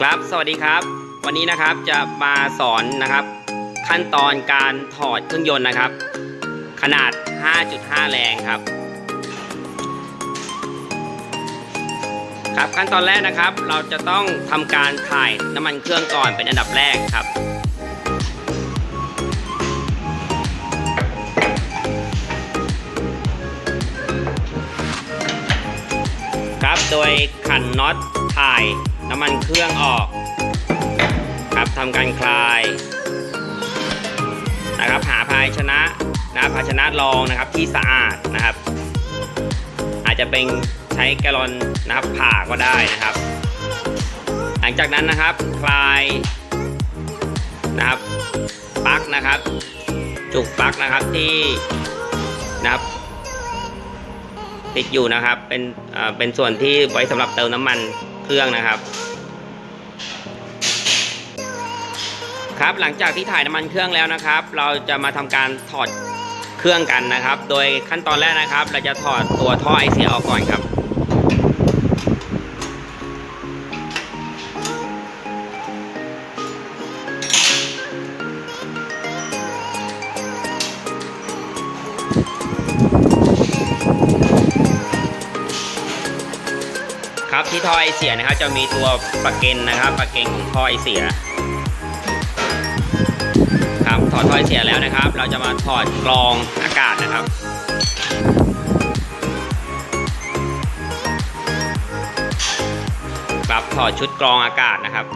ครับสวัสดีครับ วันนี้นะครับจะมาสอนนะครับ ขั้นตอนการถอดเครื่องยนต์นะครับ ขนาด 5.5 แรงครับ ครับขั้นตอนแรกนะครับ เราจะต้องทำการถ่ายน้ำมันเครื่องก่อนเป็นอันดับแรกครับครับโดยขันน็อตถ่าย น้ำมันเครื่องออก ครับทำการคลายนะครับหาภาชนะนะภาชนะรองนะครับที่สะอาดนะครับ อาจจะเป็นใช้แกลอนนะครับผ่าก็ได้นะครับ หลังจากนั้นนะครับคลายนะครับปลั๊กนะครับ จุกปลั๊กนะครับที่นะครับ ติดอยู่นะครับเป็นเอ่อเป็นส่วนที่ไว้สำหรับเติมน้ำมัน เครื่องนะครับ ครับหลังจากที่ถ่ายน้ำมันเครื่องแล้วนะครับ เราจะมาทำการถอดเครื่องกันนะครับ โดยขั้นตอนแรกนะครับ เราจะถอดตัวท่อไอเสียออกก่อนครับ ครับที่ท่อไอเสียนะครับ จะมีตัวปลั๊กเกนนะครับปลั๊กเกนของท่อไอเสียครับถอดท่อไอเสียแล้วนะครับ เราจะมาถอดกรองอากาศนะครับครับถอดชุดกรองอากาศนะครับ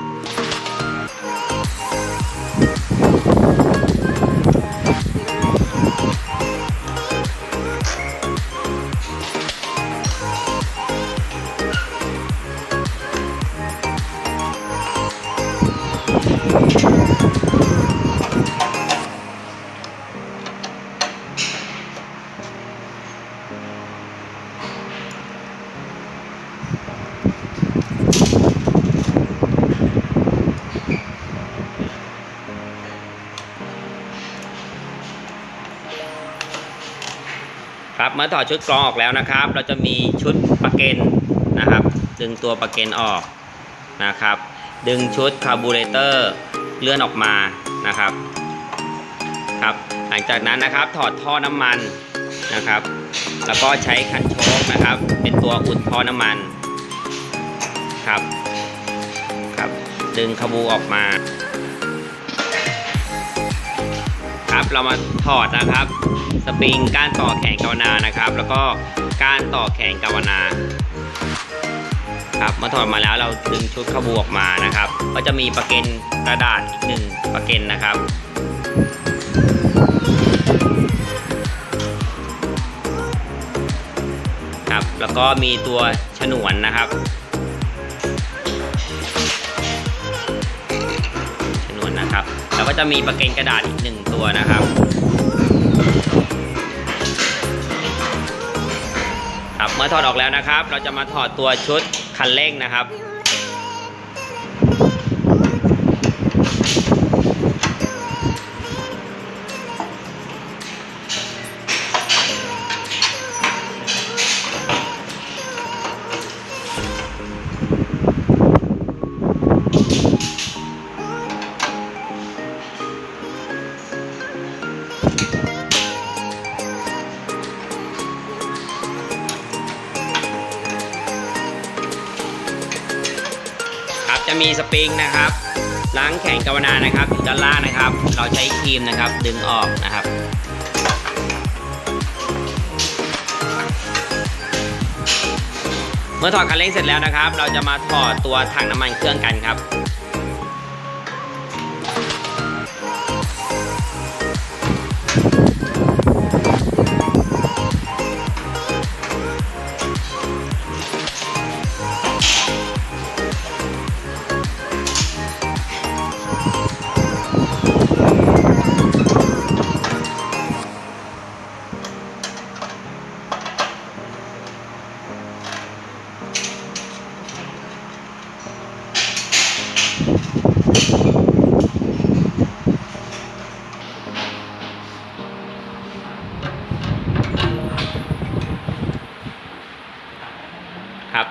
ครับเมื่อถอดชุดกรองออกแล้วนะครับ เราจะมีชุดปลั๊กเกนนะครับ ดึงตัวปลั๊กเกนออกนะครับ ดึงชุดคาร์บูเรเตอร์เลื่อนออกมานะครับครับ หลังจากนั้นนะครับถอดท่อน้ำมันนะครับ แล้วก็ใช้คันโชคนะครับ เป็นตัวอุดท่อน้ำมันครับครับ ดึงคาบูออกมา ครับ เรามาถอดนะครับ สปริงกานต่อแขนกาวนานะครับ แล้วก็กานต่อแขนกาวนาครับเมื่อถอดมาแล้วเราดึงชุดขบูออกมานะครับ ก็จะมีประเก็นกระดาษอีกหนึ่งประเก็นนะครับ ครับ แล้วก็มีตัวฉนวนนะครับ ก็จะมีประเก็นกระดาษอีกหนึ่งตัวนะครับ ครับเมื่อถอดออกแล้วนะครับ เราจะมาถอดตัวชุดคันเร่งนะครับ สปริงนะครับล้างแข็งกาวนานะครับอยู่ด้านล่างนะครับ เราใช้ครีมนะครับดึงออกนะครับ เมื่อถอดคันเร่งเสร็จแล้วนะครับ เราจะมาถอดตัวถังน้ำมันเครื่องกันครับ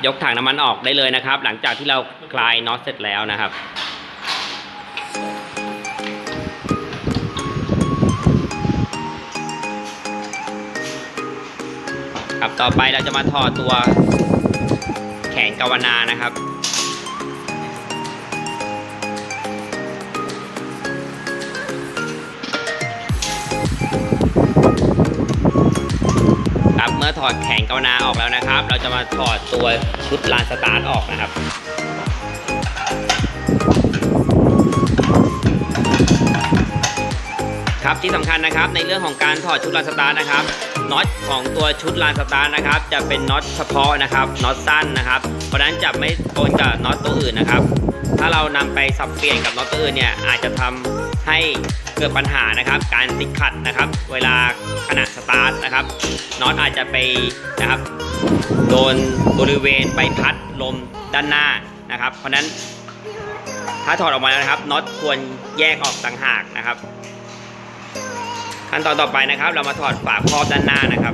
ยกถังน้ำมันออกได้เลยนะครับ หลังจากที่เราคลายน็อตเสร็จแล้วนะครับครับต่อไปเราจะมาถอดตัวแขนกาวนานะครับครับเมื่อถอดแขนกาวนาออกแล้วนะครับ เราจะมาถอดตัว ชุดลานสตาร์ทออกนะครับครับที่สำคัญนะครับในเรื่องของการถอดชุดลานสตาร์ทนะครับน็อตของตัวชุดลานสตาร์ทนะครับจะเป็นน็อตเฉพาะนะครับน็อตสั้นนะครับ เพราะนั้นจะไม่ปนกับน็อตตัวอื่นนะครับ ถ้าเรานำไปสับเปลี่ยนกับน็อตตัวอื่นเนี่ยอาจจะทำให้เกิดปัญหานะครับการติดขัดนะครับ เวลาขณะสตาร์ทนะครับน็อตอาจจะไปนะครับ โดนบริเวณใบพัดลมด้านหน้านะครับ เพราะนั้นถ้าถอดออกมาแล้วนะครับน็อตควรแยกออกต่างหากนะครับ ขั้นตอนต่อไปนะครับ เรามาถอดฝาครอบด้านหน้านะครับ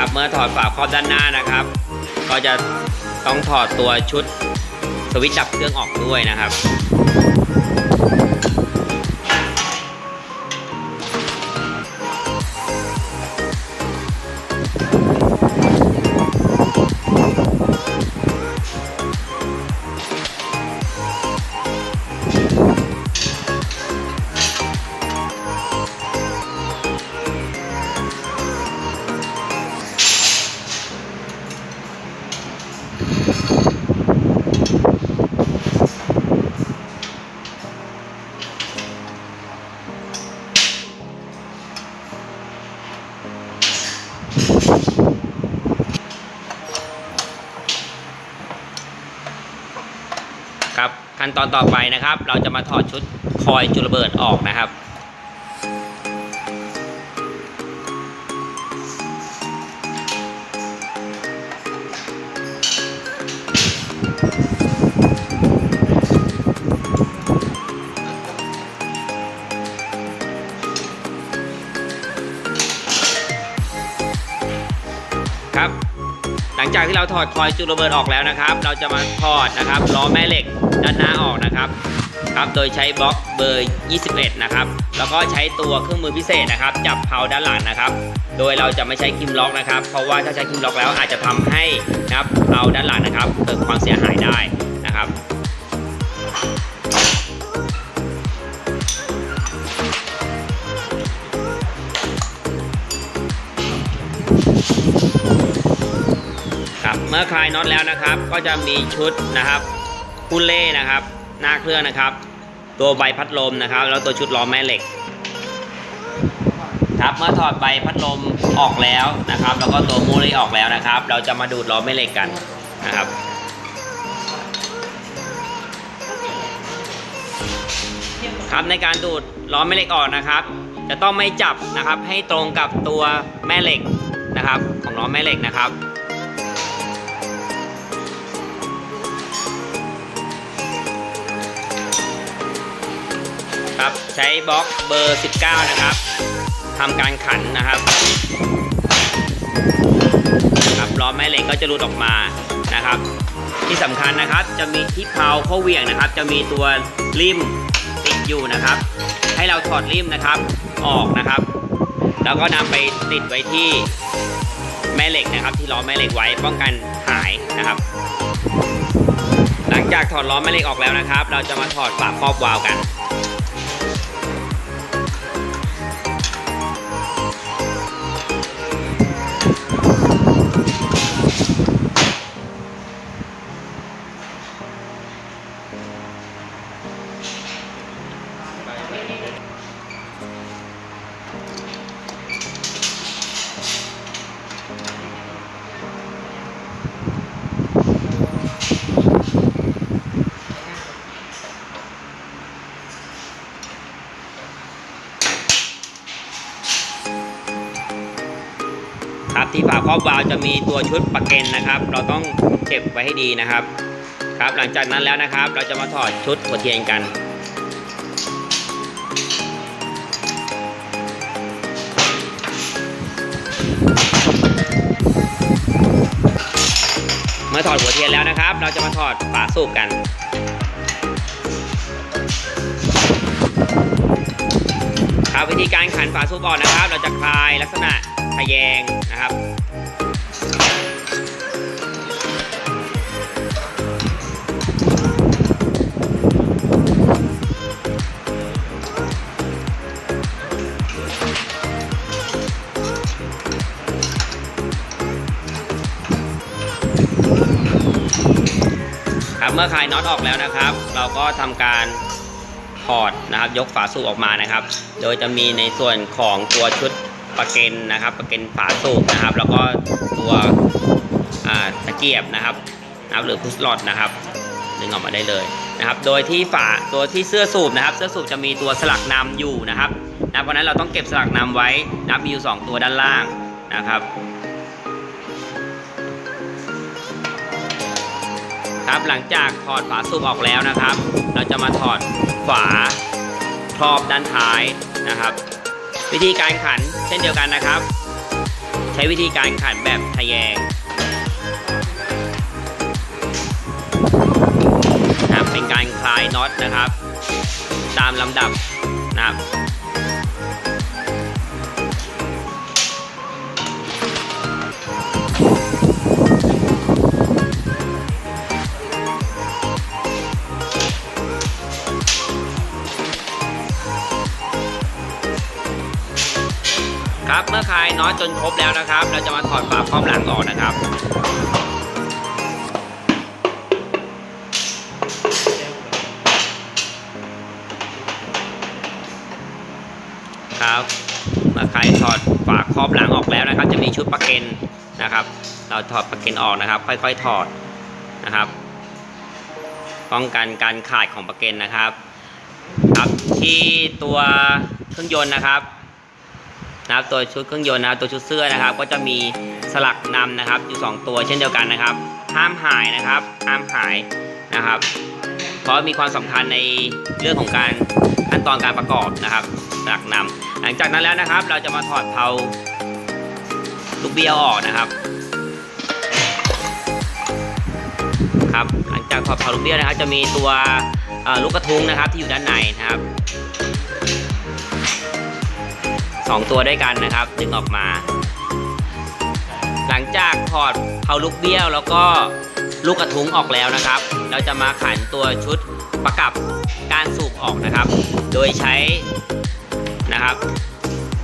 นะครับ เมื่อถอดฝาครอบด้านหน้านะครับ ก็จะต้องถอดตัวชุดสวิตช์ดับเครื่องออกด้วยนะครับ ครับขั้นตอนต่อไปนะครับ เราจะมาถอดชุดคอยจุลเบิดออกนะครับ หลังจากที่เราถอดคอยจุลรเบิดออกแล้วนะครับ เราจะมาถอดนะครับล้อแม่เหล็กด้านหน้าออกนะครับครับโดยใช้บล็อกเบอร์ 21 นะครับ แล้วก็ใช้ตัวเครื่องมือพิเศษนะครับ จับเพาด้านหลังนะครับ โดยเราจะไม่ใช้คิมล็อกนะครับ เพราะว่าถ้าใช้คิมล็อกแล้วอาจจะทำให้นะครับเพาด้านหลังนะครับ เกิดความเสียหายได้นะครับ เมื่อคลายน็อตแล้วนะครับ ก็จะมีชุดนะครับคู่เล่นะครับ หน้าเครื่องนะครับ ตัวใบพัดลมนะครับ แล้วตัวชุดล้อแม่เหล็ก ครับเมื่อถอดใบพัดลมออกแล้วนะครับ แล้วก็ตัวมเล่ออกแล้วนะครับ เราจะมาดูดล้อแม่เหล็กกันนะครับครับในการดูดล้อแม่เหล็กออกนะครับ จะต้องไม่จับนะครับให้ตรงกับตัวแม่เหล็กนะครับ ของล้อแม่เหล็กนะครับ ครับ ใช้บล็อกเบอร์ 19 นะครับทำการขันนะครับครับล้อแม่เหล็กก็จะหลุดออกมานะครับ ที่สำคัญนะครับจะมีที่เพาเข้าเหวี่ยงนะครับ จะมีตัวริมติดอยู่นะครับ ให้เราถอดริมนะครับออกนะครับ แล้วก็นำไปติดไว้ที่แม่เหล็กนะครับ ที่ล้อแม่เหล็กไว้ป้องกันหายนะครับหลังจากถอดล้อแม่เหล็กออกแล้วนะครับ เราจะมาถอดฝาครอบวาล์วกัน ครับที่ฝาครอบวาลวจะมีตัวชุดประเกนนะครับ เราต้องเก็บไว้ให้ดีนะครับ ครับหลังจากนั้นแล้วนะครับ เราจะมาถอดชุดหัวเทียนกัน เมื่อถอดหัวเทียนแล้วนะครับ เราจะมาถอดฝาสูบกัน ครับวิธีการขันฝาสูบออกนะครับ เราจะคลายลักษณะทะแยงนะครับ มื่อคลายน็อตออกแล้วนะครับ เราก็ทำการถอดนะครับยกฝาสูบออกมานะครับ โดยจะมีในส่วนของตัวชุดประเกนนะครับประเกนฝาสูบนะครับ แล้วก็ตัวตะเกียบนะครับนะครับหรือพุชลอดนะครับดึงออกมาได้เลยนะครับ โดยที่ฝาตัวที่เสื้อสูบนะครับ เสื้อสูบจะมีตัวสลักนำอยู่นะครับนะเพราะนั้นเราต้องเก็บสลักนำไว้นับมีอยู่สองตัวด้านล่างนะครับ ครับ หลังจากถอดฝาสูบออกแล้วนะครับ เราจะมาถอดฝาครอบด้านท้ายนะครับ วิธีการขันเช่นเดียวกันนะครับ ใช้วิธีการขันแบบทะแยงนะเป็นการคลายน็อตนะครับ ตามลำดับนะครับ น็อตจนครบแล้วนะครับ เราจะมาถอดฝาครอบหลังออกนะครับครับเมื่อใครถอดฝาครอบหลังออกแล้วนะครับ จะมีชุดประเก็นนะครับ เราถอดประเก็นออกนะครับ ค่อยๆถอดนะครับ ป้องกันการขาดของประเก็นนะครับ ครับที่ตัวเครื่องยนต์นะครับ นะครับตัวชุดเครื่องยนต์นะครับตัวชุดเสื้อนะครับ ก็จะมีสลักนำนะครับอยู่ 2 ตัวเช่นเดียวกันนะครับ ห้ามหายนะครับห้ามหายนะครับ เพราะมีความสำคัญในเรื่องของการขั้นตอนการประกอบนะครับสลักนำหลังจากนั้นแล้วนะครับ เราจะมาถอดเพลาลูกเบี้ยวออกนะครับครับหลังจากถอดเพลาลูกเบี้ยวนะครับ จะมีตัวลูกกระทุ้งนะครับที่อยู่ด้านในนะครับ สองตัวด้วยกันนะครับ ดึงออกมา หลังจากถอดเพาลูกเบี้ยวแล้วก็ลูกกระทุ้งออกแล้วนะครับ เราจะมาขันตัวชุดประกับการสูบออกนะครับ โดยใช้นะครับ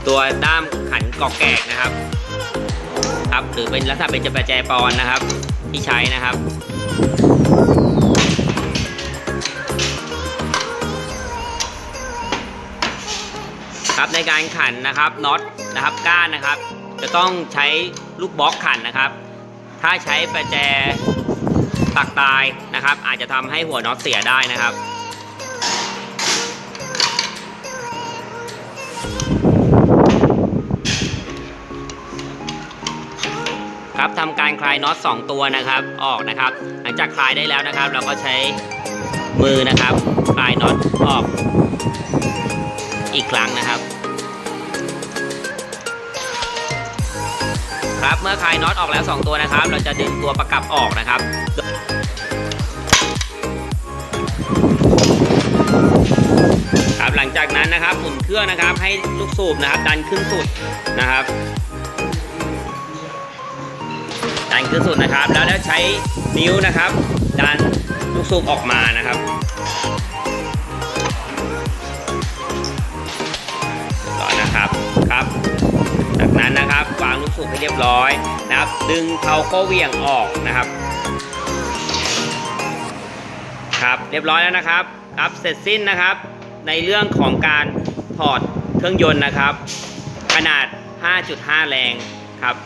ตัวด้ามขันกอกแกกนะครับ ครับหรือเป็นลักษณะเป็นจประแจปอนนะครับ ที่ใช้นะครับ ครับในการขันนะครับน็อตนะครับก้านนะครับ จะต้องใช้ลูกบล็อกขันนะครับ ถ้าใช้ประแจปักตายนะครับ อาจจะทำให้หัวน็อตเสียได้นะครับครับทำการคลายน็อต2ตัวนะครับออกนะครับ หลังจากคลายได้แล้วนะครับ เราก็ใช้มือนะครับ คลายน็อตออก อีกครั้งนะครับ ครับเมื่อคลายน็อตออกแล้ว 2 ตัวนะครับ เราจะดึงตัวประกับออกนะครับครับหลังจากนั้นนะครับหมุนเครื่องนะครับให้ลูกสูบนะครับ ดันขึ้นสุดนะครับ ดันขึ้นสุดนะครับ แล้วแล้วใช้นิ้วนะครับ ดันลูกสูบออกมานะครับ วางลูกสูบให้เรียบร้อยนะครับ ดึงเผาโค้เวี่ยงออกนะครับครับเรียบร้อยแล้วนะครับครับเสร็จสิ้นนะครับ ในเรื่องของการถอดเครื่องยนต์นะครับ ขนาด 5.5 แรงครับ